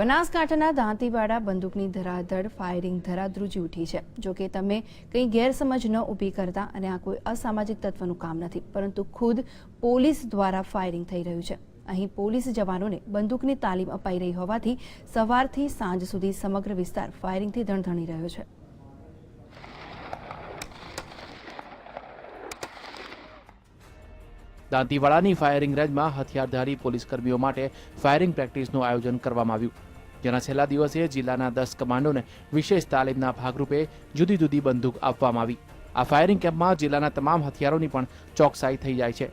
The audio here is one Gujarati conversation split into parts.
બનાસકાંઠાના દાંતીવાડા બંદૂકની ધરાધડ ફાયરિંગ ધરા ધ્રુજી ઉઠી છે. જો કે તમે કંઈ ગેરસમજ ન ઊભી કરતા અને આ કોઈ અસામાજિક તત્વનું કામ નથી, પરંતુ ખુદ પોલીસ દ્વારા ફાયરિંગ થઈ રહ્યું છે. અહીં પોલીસ જવાનોને બંદૂકની તાલીમ અપાઈ રહી હોવાથી સવારથી સાંજ સુધી સમગ્ર વિસ્તાર ફાયરિંગથી ધણધણી રહ્યો છે. દાંતીવાડાની ફાયરિંગ રેન્જમાં હથિયારધારી પોલીસ કર્મીઓ માટે ફાયરિંગ પ્રેક્ટિસનું આયોજન કરવામાં આવ્યું. જેના છેલ્લા દિવસે જિલ્લાના દસ કમાન્ડોને વિશેષ તાલીમના ભાગરૂપે જુદી જુદી બંદૂક આપવામાં આવી. આ ફાયરિંગ કેમ્પમાં જિલ્લાના તમામ હથિયારોની પણ ચોકસાઈ થઈ જાય છે.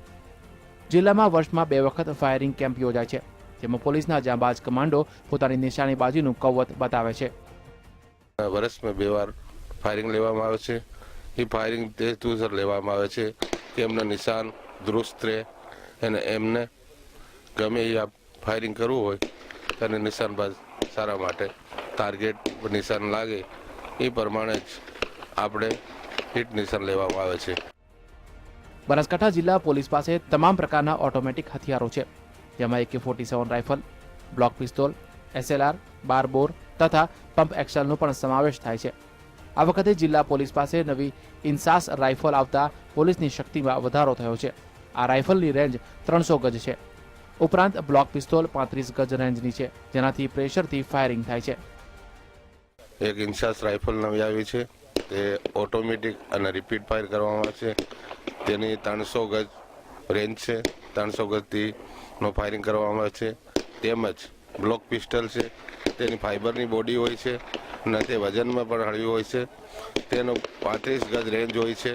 જિલ્લામાં વર્ષમાં બે વખત ફાયરિંગ કેમ્પ યોજાય છે. જેમાં પોલીસના જાંબાજ કમાન્ડો પોતાની નિશાનેબાજીનું કૌવત બતાવે છે. વર્ષમાં બે વાર ફાયરિંગ લેવામાં આવે છે. એ ફાયરિંગ દેશદૂસર લેવામાં આવે છે કે એમના નિશાન દુરુસ્ત રહે અને એમને ગમે એ ફાયરિંગ કરવું હોય ત્યારે નિશાનબાજ સારા માટે ટાર્ગેટ નિશાન લાગે, એ પ્રમાણે જ આપણે હિટ નિશાન લેવામાં આવે છે. બનાસકાંઠા જિલ્લા પોલીસ પાસે તમામ પ્રકારના ઓટોમેટિક હથિયારો છે. જેમાં AK forty seven rifle block pistol SLR બારબોર તથા પંપ એક્સલનો પણ સમાવેશ થાય છે. આ વખતે જિલ્લા પોલીસ પાસે નવી ઇન્સાસ રાઇફલ આવતા પોલીસની શક્તિમાં વધારો થયો છે. આ રાઇફલની રેન્જ ત્રણસો ગજ છે. ઉપરાંત બ્લોક પિસ્તોલ પાંત્રીસ ગજ રેન્જની છે જેનાથી પ્રેશરથી ફાયરિંગ થાય છે. એક ઇન્સાસ રાઇફલ નવી આવી છે તે ઓટોમેટિક અને રિપીટ ફાયર કરવામાં આવે છે. તેની ત્રણસો ગજ રેન્જ છે ત્રણસો ગજથી નો ફાયરિંગ કરવામાં આવે છે. તેમજ બ્લોક પિસ્ટલ છે તેની ફાઇબરની બોડી હોય છે અને તે વજનમાં પણ હળવી હોય છે. તેનો પાંત્રીસ ગજ રેન્જ હોય છે.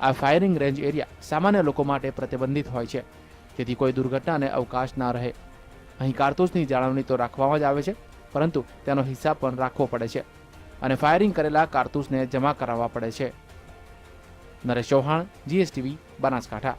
આ ફાયરિંગ રેન્જ એરિયા સામાન્ય લોકો માટે પ્રતિબંધિત હોય છે. જેથી કોઈ દુર્ઘટનાને અવકાશ ના રહે. અહીં કારતૂસની જાળવણી તો રાખવામાં જ આવે છે, પરંતુ તેનો હિસાબ પણ રાખવો પડે છે અને ફાયરિંગ કરેલા કારતૂસને જમા કરાવવા પડે છે. નરેશ ચૌહાણ, જીએસટીવી, બનાસકાંઠા.